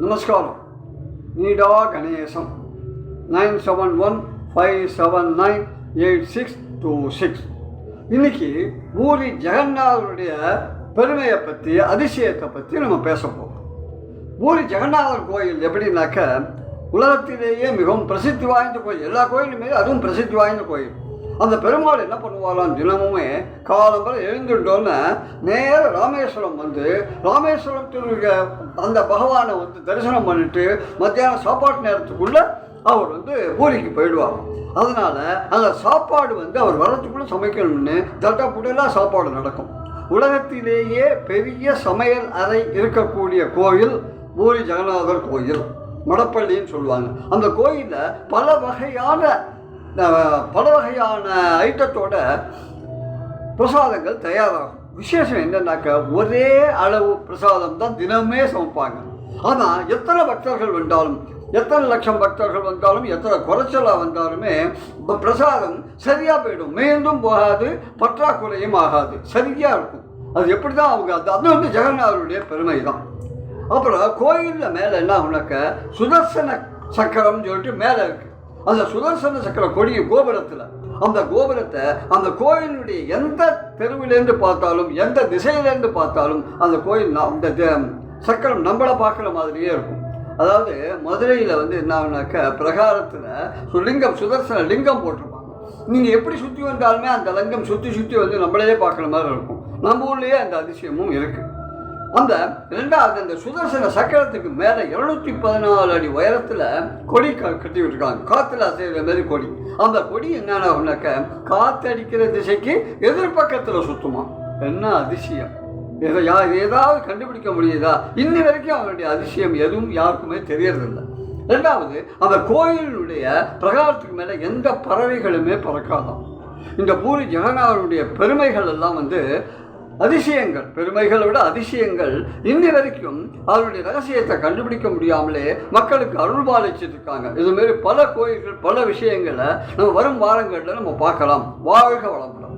நமஸ்காரம் Neeta Ganesam nine seven one five seven nine eight six two six இன்னைக்கு பூரி ஜெகநாதருடைய பெருமையை பற்றி அதிசயத்தை பற்றி நம்ம பேச போகிறோம் பூரி ஜெகநாதர் கோயில் எப்படின்னாக்க உலகத்திலேயே மிகவும் பிரசித்தி வாய்ந்த கோயில் எல்லா கோயிலுமே அதுவும் பிரசித்தி வாய்ந்த கோயில் அந்த பெருமாள் என்ன பண்ணுவாராம் தினமுமே காலம்பரம் எழுந்துட்டோன்னு நேர ராமேஸ்வரம் வந்து ராமேஸ்வரத்தில் அந்த பகவானை வந்து தரிசனம் பண்ணிட்டு மத்தியானம் சாப்பாட்டு நேரத்துக்குள்ள அவர் வந்து பூரிக்கு போயிடுவாராம் அதனால அந்த சாப்பாடு வந்து அவர் வரத்துக்குள்ள சமைக்கணும்னு தட்டா சாப்பாடு நடக்கும். உலகத்திலேயே பெரிய சமையல் அறை இருக்கக்கூடிய கோயில் பூரி ஜெகநாதர் கோயில். மடப்பள்ளின்னு சொல்லுவாங்க. அந்த கோயிலில் பல வகையான பல வகையான ஐட்டத்தோட பிரசாதங்கள் தயாராகும். விசேஷம் என்னன்னாக்க ஒரே அளவு பிரசாதம் தான் தினமே சமைப்பாங்க. ஆனால் எத்தனை பக்தர்கள் வந்தாலும் எத்தனை லட்சம் பக்தர்கள் வந்தாலும் எத்தனை குறைச்சலாக வந்தாலுமே பிரசாதம் சரியாக போயிடும். மீண்டும் போகாது பற்றாக்குறையும் ஆகாது. சரியாக இருக்கும். அது எப்படி தான் அவங்க அது அது வந்து ஜெகநாதருடைய பெருமை தான் அப்புறம் கோயிலில் மேலே என்ன உனக்க சுதர்சன சக்கரம்னு சொல்லிட்டு மேலே இருக்கு. அந்த சுதர்சன சக்கர கொடி கோபுரத்தில் அந்த கோபுரத்தை அந்த கோயிலுடைய எந்த தெருவிலேருந்து பார்த்தாலும் எந்த திசையிலேருந்து பார்த்தாலும் அந்த கோயில் அந்த த- சக்கரம் நம்மளை பார்க்குற மாதிரியே இருக்கும். அதாவது மதுரையில் வந்து என்ன ஆகுனாக்க பிரகாரத்தில் லிங்கம் சுதர்சன லிங்கம் போட்டிருப்பாங்க. நீங்கள் எப்படி சுற்றி வந்தாலுமே அந்த லிங்கம் சுற்றி சுற்றி வந்து நம்மளையே பார்க்குற மாதிரி இருக்கும். நம்ம ஊர்லேயே அந்த அதிசயமும் இருக்குது அந்த ரெண்டாவது அந்த சுதர்சன சக்கரத்துக்கு மேலே இருநூத்தி பதினாலு அடி உயரத்தில் கொடி க கட்டி விட்டுருக்காங்க. காற்றுல அசைகிற மாதிரி கொடி. அந்த கொடி என்னென்ன ஆகுனாக்க காற்றடிக்கிற திசைக்கு எதிர்பக்கத்தில் சுத்துமா. என்ன அதிசயம். இதை யா ஏதாவது கண்டுபிடிக்க முடியுதா? இன்னி வரைக்கும் அவருடைய அதிசயம் எதுவும் யாருக்குமே தெரியறதில்லை. ரெண்டாவது அந்த கோயிலுடைய பிரகாரத்துக்கு மேலே எந்த பறவைகளுமே பறக்காதான் இந்த பூரி ஜெகநாதனுடைய பெருமைகள் எல்லாம் வந்து அதிசயங்கள் பெருமைகளை விட அதிசயங்கள் இன்னி வரைக்கும் அவருடைய ரகசியத்தை கண்டுபிடிக்க முடியாமலே மக்களுக்கு அருள் பாலிச்சிட்டு இருக்காங்க. இது மாதிரி பல கோயில்கள் பல விஷயங்களை நம்ம வரும் வாரங்களில் நம்ம பார்க்கலாம். வாழ்க வளமுடன்.